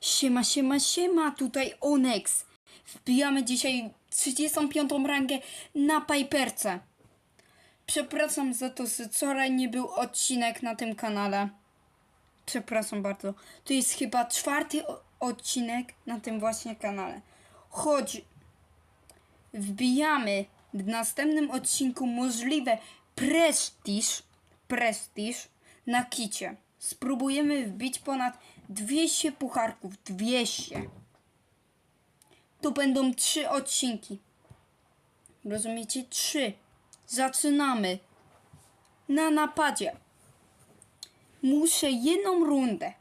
Siema, siema, siema, tutaj Onyx. Wbijamy dzisiaj 35. rangę na Piperce. Przepraszam za to, że wczoraj nie był odcinek na tym kanale. Przepraszam bardzo. To jest chyba czwarty odcinek na tym właśnie kanale. Chodź, wbijamy w następnym odcinku możliwe prestiż, prestiż na kicie. Spróbujemy wbić ponad 200 pucharków. 200. Tu będą trzy odcinki. Rozumiecie? Trzy. Zaczynamy. Na napadzie. Muszę jedną rundę.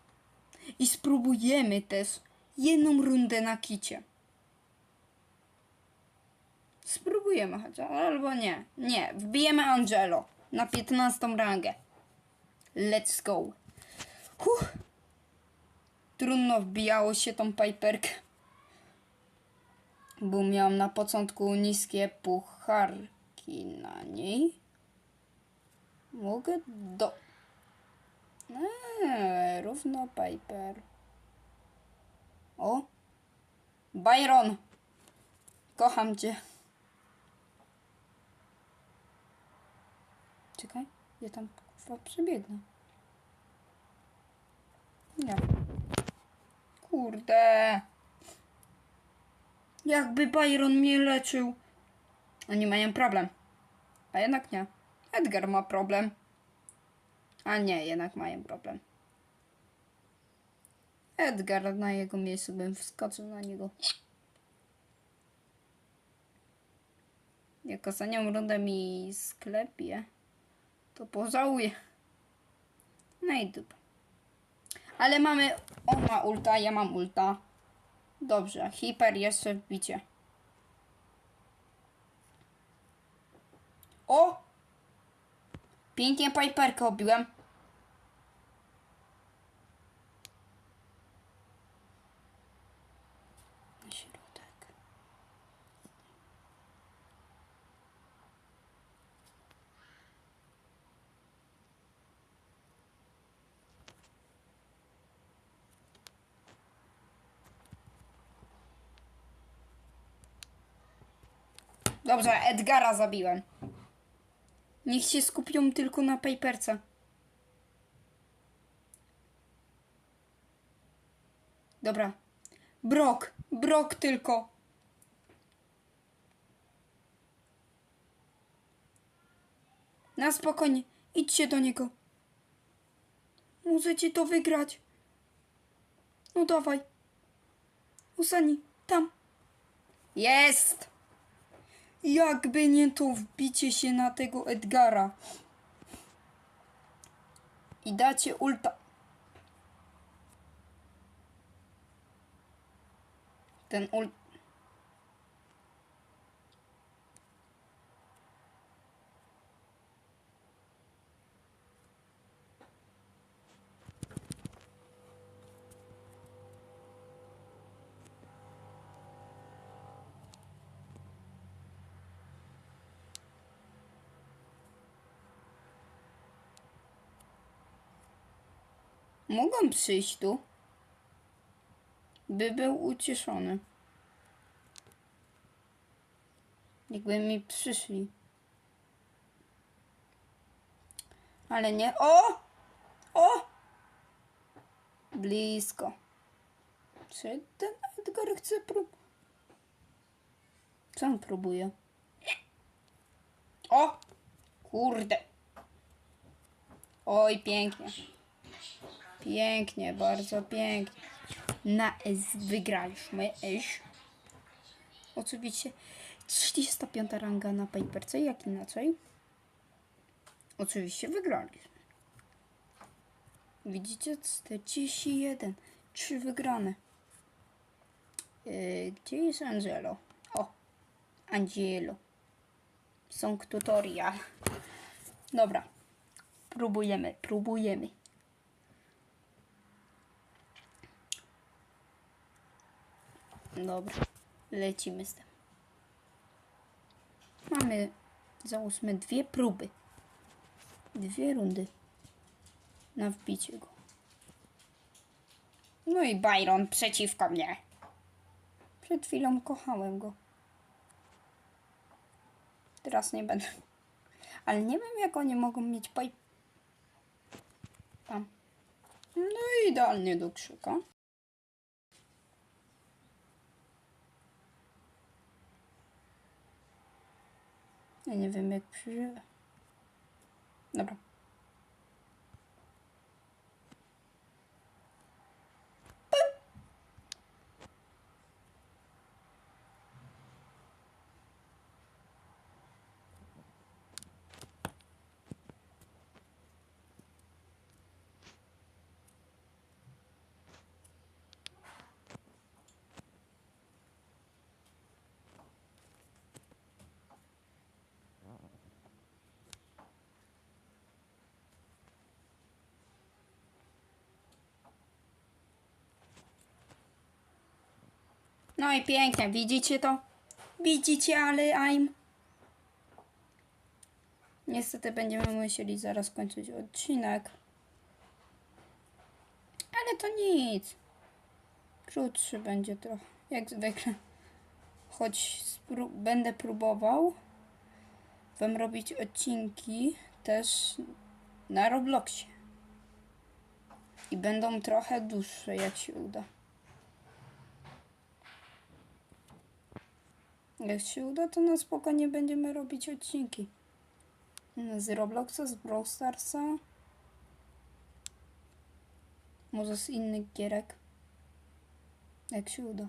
I spróbujemy też jedną rundę na kicie. Spróbujemy chociaż, albo nie. Nie, wbijemy Angelo na 15 rangę. Let's go. Huh. Trudno wbijało się tą Piperkę. Bo miałam na początku niskie pucharki na niej. Mogę do... Eee, równo Piper. O! Byron! Kocham cię. Czekaj, ja tam chyba przebiegnę. Nie. Kurde. Jakby Byron mnie leczył. Oni mają problem. A jednak nie. Edgar ma problem. A nie, jednak mają problem. Edgar na jego miejscu bym wskoczył na niego. Jak ostatnią rundę mi sklepie, to pożałuję. No i dupa. Ale mamy... On ma ulta, ja mam ulta. Dobrze, hiper jeszcze w bicie. O! Pięknie Piperkę obiłem. Dobrze, Edgara zabiłem. Niech się skupią tylko na paperce. Dobra. Brok, brok tylko. Na spokojnie, idźcie do niego. Możecie to wygrać. No dawaj. Usani, tam. Jest! Jakby nie to wbicie się na tego Edgara. I dacie ulta. Ten ult... Mogą przyjść tu. By był ucieszony. Jakby mi przyszli. Ale nie. O! O! Blisko. Czy ten Edgar chce prób... Co on próbuje? O! Kurde. Oj, pięknie. Pięknie, bardzo pięknie. Na S wygraliśmy S. Oczywiście 35 ranga na paperce, jak inaczej. Oczywiście wygraliśmy. Widzicie? 41. Trzy wygrane. Yy, gdzie jest Angelo? O, Angelo. Są tutorial. Dobra. Próbujemy, próbujemy. Dobra, lecimy z tym. Mamy, załóżmy, dwie próby. Dwie rundy na wbicie go. No i Byron przeciwko mnie. Przed chwilą kochałem go. Teraz nie będę. Ale nie wiem, jak oni mogą mieć paj... Tam. No i idealnie do krzyka. Ja nie wiem, jak przeżyję. Dobra. No i pięknie, widzicie to? Widzicie, ale I'm. Niestety będziemy musieli zaraz kończyć odcinek. Ale to nic. Krótszy będzie trochę, jak zwykle. Choć spró- będę próbował wam robić odcinki też na Robloxie. I będą trochę dłuższe, jak się uda. Jak się uda, to na spokojnie będziemy robić odcinki. Z Robloxa, z Brawl Starsa. Może z innych gierek. Jak się uda.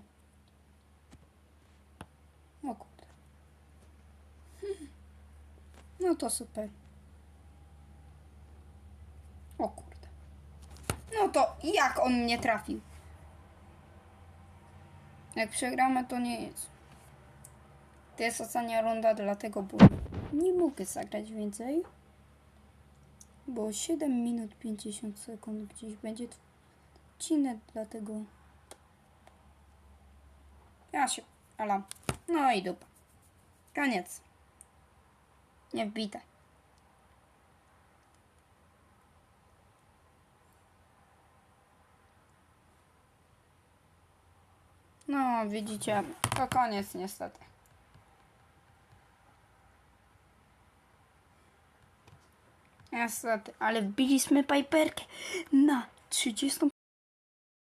O kurde. No to super. O kurde. No to jak on mnie trafił? Jak przegramy, to nie jest. To jest ostatnia runda, dlatego bo nie mogę zagrać więcej. Bo 7 minut 50 sekund gdzieś będzie odcinek, dlatego ja się alam. No i dupa. Koniec. Nie wbite. No, widzicie, to koniec niestety. Niestety, ale wbiliśmy Piperkę na 30